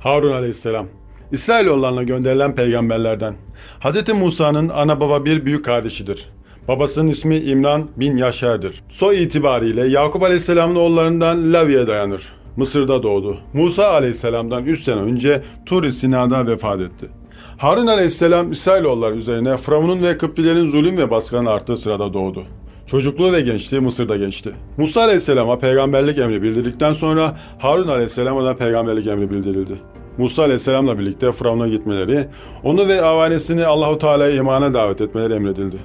Harun aleyhisselam. İsrailoğullarına gönderilen peygamberlerden. Hz. Musa'nın ana baba bir büyük kardeşidir. Babasının ismi İmran bin Yaşar'dır. Soy itibariyle Yakup Aleyhisselam'ın oğullarından Lavi'ye dayanır. Mısır'da doğdu. Musa Aleyhisselam'dan 3 sene önce Tur-i Sina'da vefat etti. Harun Aleyhisselam İsrailoğulları üzerine Firavun'un ve Kıptilerin zulüm ve baskının arttığı sırada doğdu. Çocukluğu ve gençliği Mısır'da geçti. Musa Aleyhisselam'a peygamberlik emri bildirdikten sonra Harun Aleyhisselam'a da peygamberlik emri bildirildi. Musa Aleyhisselam'la birlikte Firavun'a gitmeleri, onu ve avanesini Allahu Teala'ya imana davet etmeleri emredildi.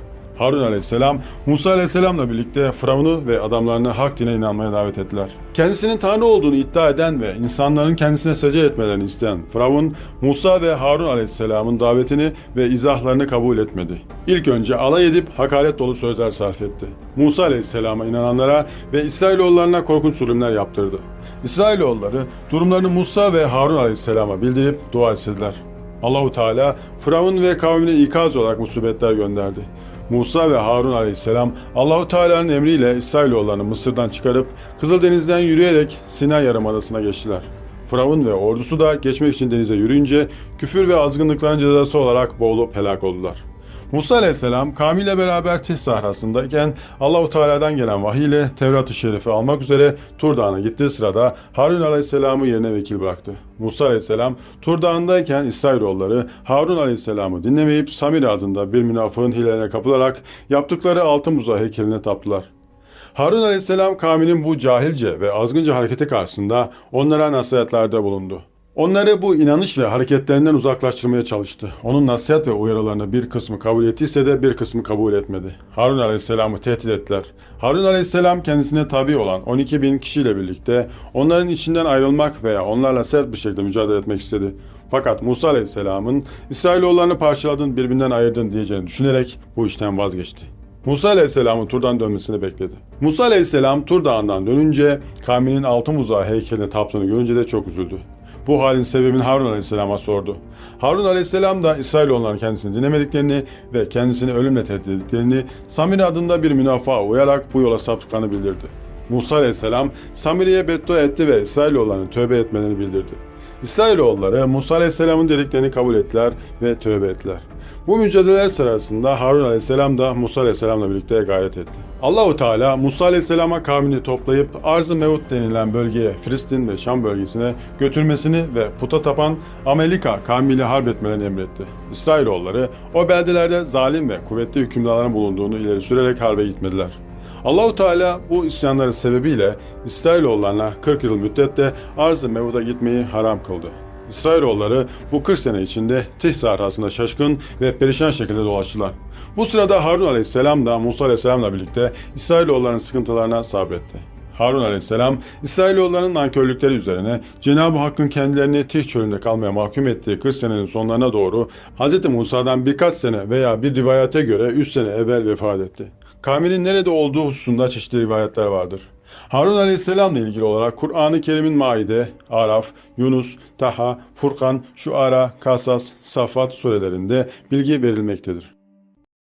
Harun Aleyhisselam, Musa Aleyhisselam'la birlikte Firavun'u ve adamlarını hak dine inanmaya davet ettiler. Kendisinin Tanrı olduğunu iddia eden ve insanların kendisine secde etmelerini isteyen Firavun, Musa ve Harun Aleyhisselam'ın davetini ve izahlarını kabul etmedi. İlk önce alay edip hakaret dolu sözler sarf etti. Musa Aleyhisselam'a inananlara ve İsrailoğullarına korkunç zulümler yaptırdı. İsrailoğulları durumlarını Musa ve Harun Aleyhisselam'a bildirip dua istediler. Allahu Teala Firavun ve kavmine ikaz olarak musibetler gönderdi. Musa ve Harun aleyhisselam Allahu Teala'nın emriyle İsrailoğullarını Mısır'dan çıkarıp Kızıldeniz'den yürüyerek Sinay Yarımadası'na geçtiler. Firavun ve ordusu da geçmek için denize yürüyünce küfür ve azgınlıkların cezası olarak boğulup helak oldular. Musa aleyhisselam kavmiyle beraber Tih sahrasındayken Allahu Teala'dan gelen vahiy ile Tevrat-ı Şerif'i almak üzere Tur Dağı'na gittiği sırada Harun aleyhisselamı yerine vekil bıraktı. Musa aleyhisselam Tur Dağı'ndayken İsrailoğulları Harun aleyhisselamı dinlemeyip Samir adında bir münafığın hilelerine kapılarak yaptıkları altın buzağı heykeline taptılar. Harun aleyhisselam kavminin bu cahilce ve azgınca hareketi karşısında onlara nasihatlerde bulundu. Onları bu inanış ve hareketlerinden uzaklaştırmaya çalıştı. Onun nasihat ve uyarılarını bir kısmı kabul ettiyse de bir kısmı kabul etmedi. Harun aleyhisselamı tehdit ettiler. Harun aleyhisselam kendisine tabi olan 12 bin kişiyle birlikte onların içinden ayrılmak veya onlarla sert bir şekilde mücadele etmek istedi. Fakat Musa aleyhisselamın İsrailoğullarını parçaladın birbirinden ayırdın diyeceğini düşünerek bu işten vazgeçti. Musa Aleyhisselam'ın Tur'dan dönmesini bekledi. Musa Aleyhisselam Tur Dağı'ndan dönünce kavminin altın buzağı heykeline taptığını görünce de çok üzüldü. Bu halin sebebini Harun Aleyhisselam'a sordu. Harun Aleyhisselam da İsrailoğulların kendisini dinlemediklerini ve kendisini ölümle tehdit ettiklerini Samiri adında bir münafığa uyarak bu yola saptıklarını bildirdi. Musa Aleyhisselam Samiri'ye beddua etti ve İsrailoğullarının tövbe etmelerini bildirdi. İsrailoğulları Musa Aleyhisselam'ın dediklerini kabul ettiler ve tövbe ettiler. Bu mücadeleler sırasında Harun Aleyhisselam da Musa Aleyhisselam'la birlikte gayret etti. Allahu Teala Musa Aleyhisselam'a kavmini toplayıp Arz-ı Mevut denilen bölgeye Filistin ve Şam bölgesine götürmesini ve puta tapan Amelika kavmiyle harp etmelerini emretti. İsrailoğulları o beldelerde zalim ve kuvvetli hükümdarların bulunduğunu ileri sürerek harbe gitmediler. Allahu Teala bu isyanları sebebiyle İsrailoğullarına 40 yıl müddette Arz-ı Mevud'a gitmeyi haram kıldı. İsrailoğulları bu 40 sene içinde Tih sahrasında şaşkın ve perişan şekilde dolaştılar. Bu sırada Harun aleyhisselam da Musa aleyhisselamla birlikte İsrailoğullarının sıkıntılarına sabretti. Harun aleyhisselam İsrailoğullarının nankörlükleri üzerine Cenab-ı Hakk'ın kendilerini Tih çölünde kalmaya mahkum ettiği 40 senenin sonlarına doğru Hz. Musa'dan birkaç sene veya bir rivayete göre 3 sene evvel vefat etti. Kavminin nerede olduğu hususunda çeşitli rivayetler vardır. Harun Aleyhisselam'la ilgili olarak Kur'an-ı Kerim'in Maide, Araf, Yunus, Taha, Furkan, Şuara, Kasas, Safat surelerinde bilgi verilmektedir.